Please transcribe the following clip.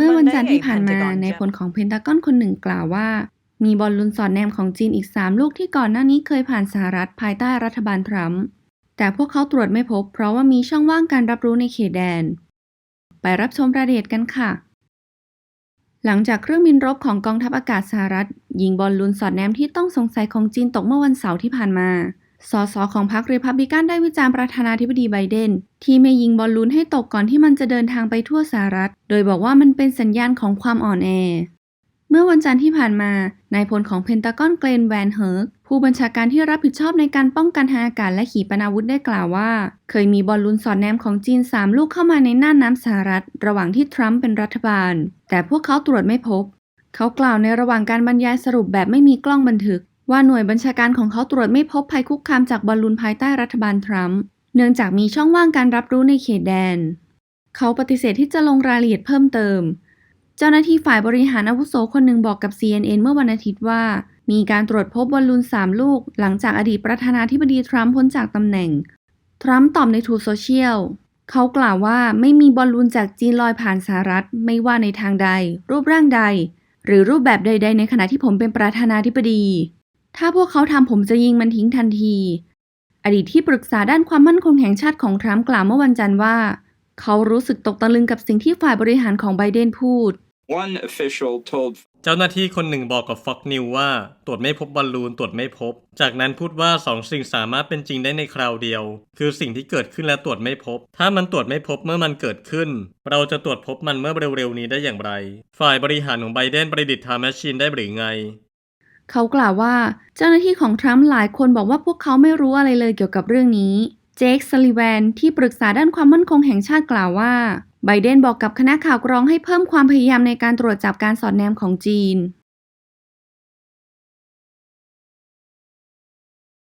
เมื่อวันจันทร์ที่ผ่านมาในายพลของเพนทากอนคนหนึ่งกล่าวว่า มีบอลลูนสอดแนมของจีนอีก 3 ลูกที่ก่อนหน้านี้เคยผ่านสหรัฐภายใต้รัฐบาลทรัมป์แต่พวกเขาตรวจไม่พบ เพราะว่ามีช่องว่างการรับรู้ในเขตแดน ไปรับชมรายละเอียดกันค่ะ หลังจากเครื่องบินรบของกองทัพอากาศสหรัฐยิงบอลลูนสอดแนมที่ต้องสงสัยของจีนตกเมื่อวันเสาร์ที่ผ่านมา สสของพรรครีพับลิกันได้วิจารณ์ประธานาธิบดีไบเดน ที่ไม่ยิงบอลลูนให้ตกก่อนที่มันจะเดินทางไปทั่วสหรัฐ โดยบอกว่ามันเป็นสัญญาณของความอ่อนแอ เมื่อวันจันทร์ที่ผ่านมา นายพลของเพนตากอนเกรนแวนเฮิร์กผู้บัญชาการที่รับผิดชอบในการป้องกันทางอากาศและขีปนาวุธได้กล่าวว่า เคยมีบอลลูนสอดแนมของจีน 3 ลูกเข้ามาในน่านน้ำสหรัฐ ระหว่างที่ทรัมป์เป็นรัฐบาล แต่พวกเขาตรวจไม่พบ เขากล่าวในระหว่างการบรรยายสรุปแบบไม่มีกล้องบันทึก ว่าหน่วยบัญชาการของเขาตรวจไม่พบภัยคุกคามจากบอลลูนภายใต้รัฐบาลทรัมป์เนื่องจากมีช่องว่างการรับรู้ในเขตแดน เขาปฏิเสธที่จะลงรายละเอียดเพิ่มเติม เจ้าหน้าที่ฝ่ายบริหารอาวุโสคนหนึ่งบอกกับ CNN เมื่อวันอาทิตย์ว่า มีการตรวจพบบอลลูน 3 ลูก หลังจากอดีตประธานาธิบดีทรัมป์พ้นจากตำแหน่ง ทรัมป์ตอบในทูโซเชียลเขากล่าวว่าไม่มีบอลลูนจากจีนลอยผ่านสหรัฐ ไม่ว่าในทางใด รูปร่างใด หรือรูปแบบใด ๆ ในขณะที่ผมเป็นประธานาธิบดี ถ้าพวกเขาทำผมจะยิงมันทิ้งทันที อดีตที่ปรึกษาด้านความมั่นคงแห่งชาติของทรัมป์กล่าวเมื่อวันจันทร์ว่า เขารู้สึกตกตะลึงกับสิ่งที่ฝ่ายบริหารของไบเดนพูด One official told เจ้าหน้าที่คนหนึ่งบอกกับ Fox News ว่า ตรวจไม่พบบอลลูนตรวจไม่พบ จากนั้นพูดว่าสองสิ่งสามารถเป็นจริงได้ในคราวเดียว คือสิ่งที่เกิดขึ้นและตรวจไม่พบ ถ้ามันตรวจไม่พบเมื่อมันเกิดขึ้น เราจะตรวจพบมันเมื่อเร็วๆนี้ได้อย่างไร ฝ่ายบริหารของไบเดนประดิษฐ์ทาแมชชีนได้หรือไง เขากล่าวว่าเจ้าหน้าที่ของทรัมป์หลายคนบอกว่าพวกเขาไม่รู้อะไรเลยเกี่ยวกับเรื่องนี้ เจคซัลลิแวนที่ปรึกษาด้านความมั่นคงแห่งชาติกล่าวว่าไบเดนบอกกับคณะข่าวกรองให้เพิ่มความพยายามในการตรวจจับการสอดแนมของจีน